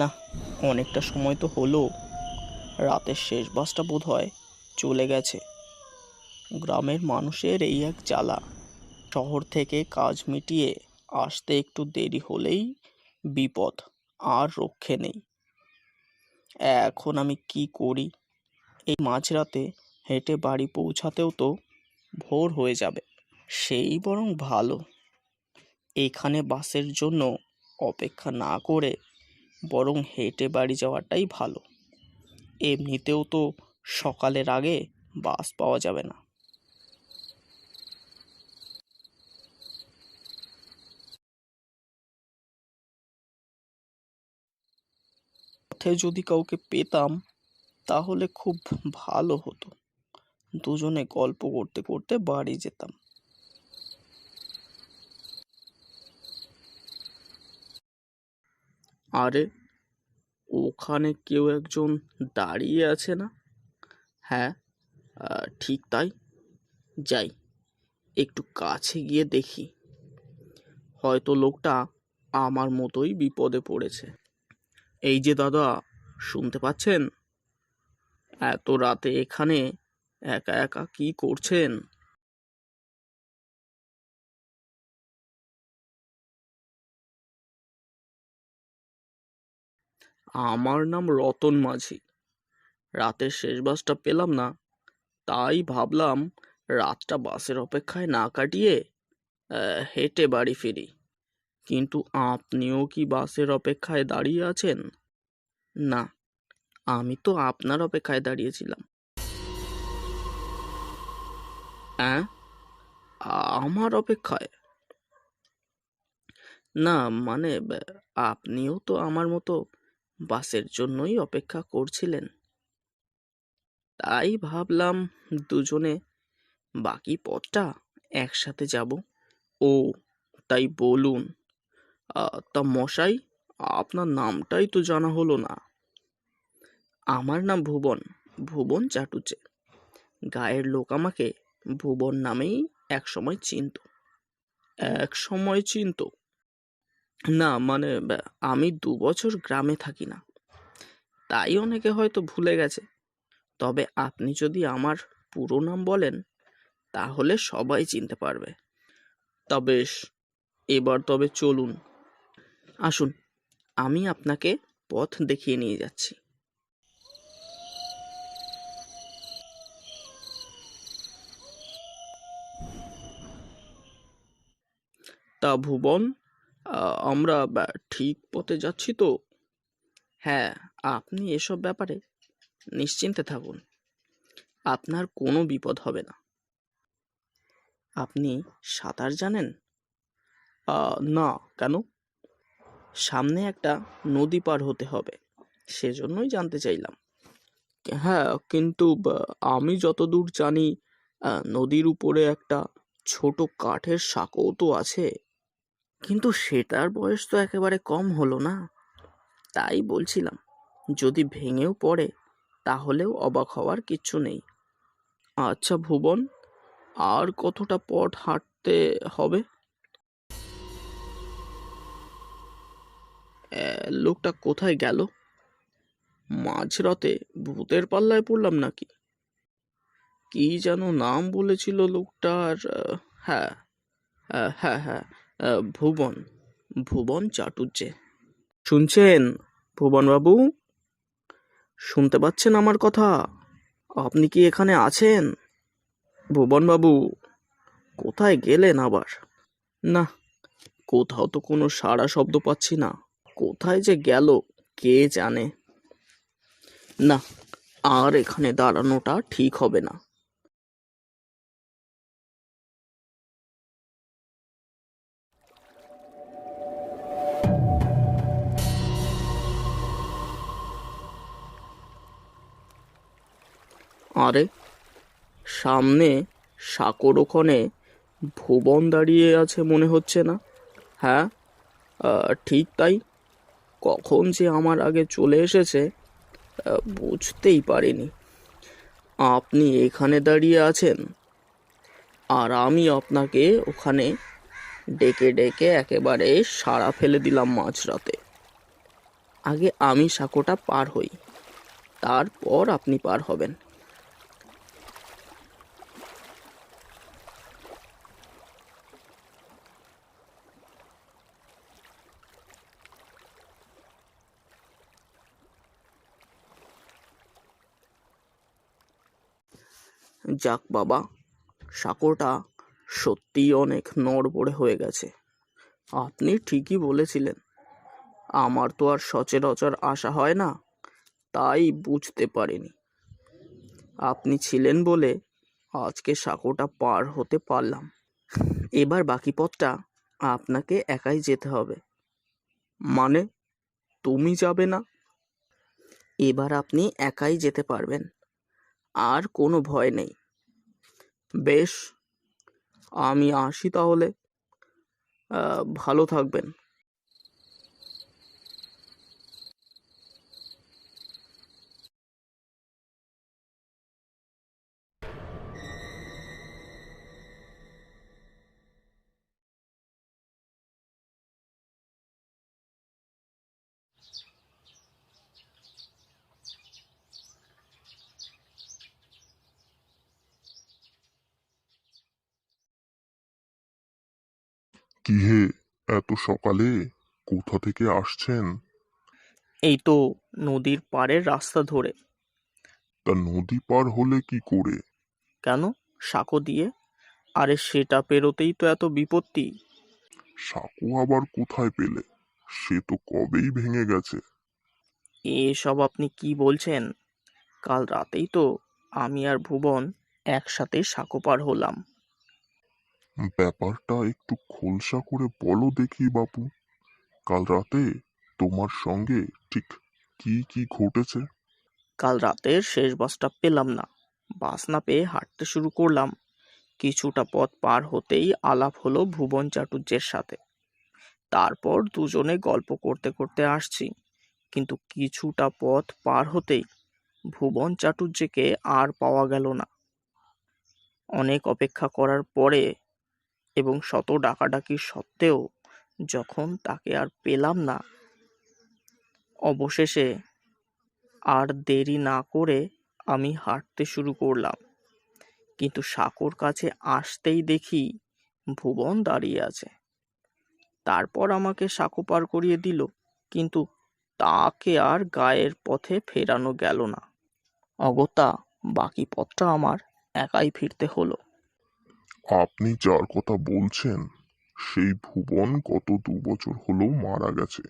না, অনেকটা সময় তো হলো। রাতের শেষ বাসটা বোধ হয় চলে গেছে। গ্রামের মানুষের এই এক জ্বালা, শহর থেকে কাজ মিটিয়ে আসতে একটু দেরি হলেই বিপদ, আর রক্ষে নেই। এখন আমি কি করি? এই মাঝরাতে হেঁটে বাড়ি পৌঁছাতেও তো ভোর হয়ে যাবে, সেই বরং ভালো। এখানে বাসের জন্য অপেক্ষা না করে বরং হেঁটে বাড়ি যাওয়াটাই ভালো। এমনিতেও তো সকালের আগে বাস পাওয়া যাবে না। পথে যদি কাউকে পেতাম, তাহলে খুব ভালো হতো। দুজনে গল্প করতে করতে বাড়ি যেতাম। আরে ওখানে কেউ একজন দাঁড়িয়ে আছে না? হ্যাঁ ঠিক তাই। যাই, একটু কাছে গিয়ে দেখি। হয়তো লোকটা আমার মতোই বিপদে পড়েছে। এই যে দাদা, শুনতে পাচ্ছেন? এত রাতে এখানে একা একা কি করছেন? আমার নাম রতন মাঝি। রাতের শেষ বাসটা পেলাম না, তাই ভাবলাম রাতটা বাসের অপেক্ষায় না কাটিয়ে হেঁটে বাড়ি ফিরি। কিন্তু আপনিও কি বাসের অপেক্ষায় দাঁড়িয়ে আছেন? না, আমি তো আপনার অপেক্ষায় দাঁড়িয়েছিলাম। হ্যাঁ আমার অপেক্ষায়? না মানে আপনিও তো আমার মতো বাসের জন্যই অপেক্ষা করছিলেন। তাই ভাবলাম দুজনে বাকি পথটা একসাথে যাব। ও, তাই বলুন তা মশাই, আপনার নামটাই তো জানা হলো না। আমার নাম ভুবন ভুবন চাটুচে গায়ের লোক আমাকে ভুবন নামেই এক সময় চিনত। এক সময় চিনত। না মানে আমি দু বছর গ্রামে থাকি না। তাই অনেকে হয়তো ভুলে গেছে। তবে আপনি যদি আমার পুরো নাম বলেন, তাহলে সবাই চিনতে পারবে। তা বেশ এবার তবে চলুন। আসুন, আমি আপনাকে পথ দেখিয়ে নিয়ে যাচ্ছি। তা ভুবন আমরা ঠিক পথে যাচ্ছি তো? হ্যাঁ আপনি এসব ব্যাপারে নিশ্চিন্তে থাকুন। আপনার কোনো বিপদ হবে না। আপনি সাঁতার জানেন? না, কেন? সামনে একটা নদী পার হতে হবে, সেজন্যই জানতে চাইলাম। হ্যাঁ কিন্তু আমি যতদূর জানি নদীর উপরে একটা ছোট কাঠের সাঁকোও তো আছে। কিন্তু সেটার বয়স তো একেবারে কম হলো না। তাই বলছিলাম যদি ভেঙেও পড়ে তাহলেও অবাক হওয়ার কিচ্ছু নেই। আচ্ছা ভুবন আর কতটা পথ হাঁটতে হবে? লোকটা কোথায় গেল? মাঝরাতে ভূতের পাল্লায় পড়লাম নাকি? কি যেন নাম বলেছিল লোকটার হ্যাঁ হ্যাঁ হ্যাঁ। আহ, ভুবন ভুবন চাটুর্যে শুনছেন ভুবন বাবু শুনতে পাচ্ছেন আমার কথা? আপনি কি এখানে আছেন? ভুবন বাবু কোথায় গেলেন আবার? না, কোথাও তো কোনো সাড়া শব্দ পাচ্ছি না। কোথায় যে গেল, কে জানে? না, আর এখানে দাঁড়ানোটা ঠিক হবে না। আরে, সামনে সাঁকোর ওখানে ভুবন দাঁড়িয়ে আছে মনে হচ্ছে না। হ্যাঁ ঠিক তাই। কখন যে আমার আগে চলে এসেছে বুঝতেই পারিনি। আপনি এখানে দাঁড়িয়ে আছেন? আর আমি আপনাকে ওখানে ডেকে ডেকে একেবারে সাড়া ফেলে দিলাম মাঝরাতে। আগে আমি সাঁকোটা পার হই, তারপর আপনি পার হবেন। যাক বাবা, সাঁকোটা সত্যিই অনেক নড়বড়ে হয়ে গেছে। আপনি ঠিকই বলেছিলেন, আমার তো আর সচরাচর আসা হয় না, তাই বুঝতে পারিনি। আপনি ছিলেন বলে আজকে সাঁকোটা পার হতে পারলাম। এবার বাকি পথটা আপনাকে একাই যেতে হবে। মানে তুমি যাবে না? এবার আপনি একাই যেতে পারবেন। আর কোনো ভয় নেই। বেশ আমি আসি তাহলে। ভালো থাকবেন। কি হে এত সকালে কোথা থেকে আসছেন? এই তো নদীর পাড়ের রাস্তা ধরে। তা নদী পার হলে কি করে? কেন? সাঁকো দিয়ে? আরে সেটা পেরোতেই তো এত বিপত্তি। সাঁকো আবার কোথায় পেলে? সে তো কবেই ভেঙে গেছে। এসব আপনি কি বলছেন? কাল রাতেই তো আমি আর ভুবন একসাথে সাঁকো পার হলাম। ব্যাপারটা একটু খোলসা করে বলো দেখি বাপু। কাল রাতে তোমার সঙ্গে ঠিক কি কি ঘটেছে? কাল রাতের শেষ বাসটা পেলাম না। বাস না পেয়ে হাঁটতে শুরু করলাম। কিছুটা পথ পার হতেই আলাপ হলো ভুবন চাটুর্যের সাথে। তারপর দুজনে গল্প করতে করতে আসছি। কিন্তু কিছুটা পথ পার হতেই ভুবন চাটুর্যকে আর পাওয়া গেল না। অনেক অপেক্ষা করার পরে এবং শত ডাকাডাকি সত্ত্বেও যখন তাকে আর পেলাম না, অবশেষে আর দেরি না করে আমি হাঁটতে শুরু করলাম। কিন্তু সাঁকোর কাছে আসতেই দেখি ভুবন দাঁড়িয়ে আছে। তারপর আমাকে সাঁকো পার করিয়ে দিল, কিন্তু তাকে আর গায়ের পথে ফেরানো গেল না। অগতা বাকি পথটা আমার একাই ফিরতে হলো। আপনি যার কথা বলছেন, সেই ভুবন গত দু বছর হলো মারা গেছে।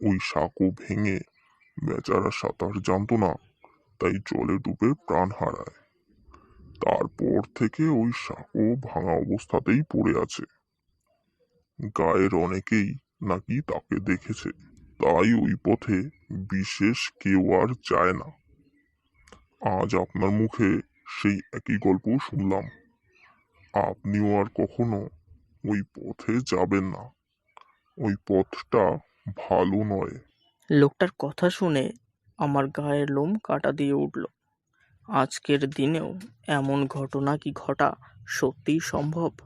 ওই সাঁকো ভেঙে বেচারা সাঁতার জানতো না, তাই জলে ডুবে প্রাণ হারায়। তারপর থেকে ওই সাঁকো ভাঙা অবস্থাতেই পড়ে আছে। গায়ের অনেকেই নাকি তাকে দেখেছে, তাই ওই পথে বিশেষ কেউ আর যায় না। আজ আপনার মুখে সেই একই গল্প শুনলাম। আপনিও আর কখনো ওই পথে যাবেন না। ওই পথটা ভালো নয়। লোকটার কথা শুনে আমার গায়ের লোম কাটা দিয়ে উঠল। আজকের দিনেও এমন ঘটনা কি ঘটা সত্যিই সম্ভব?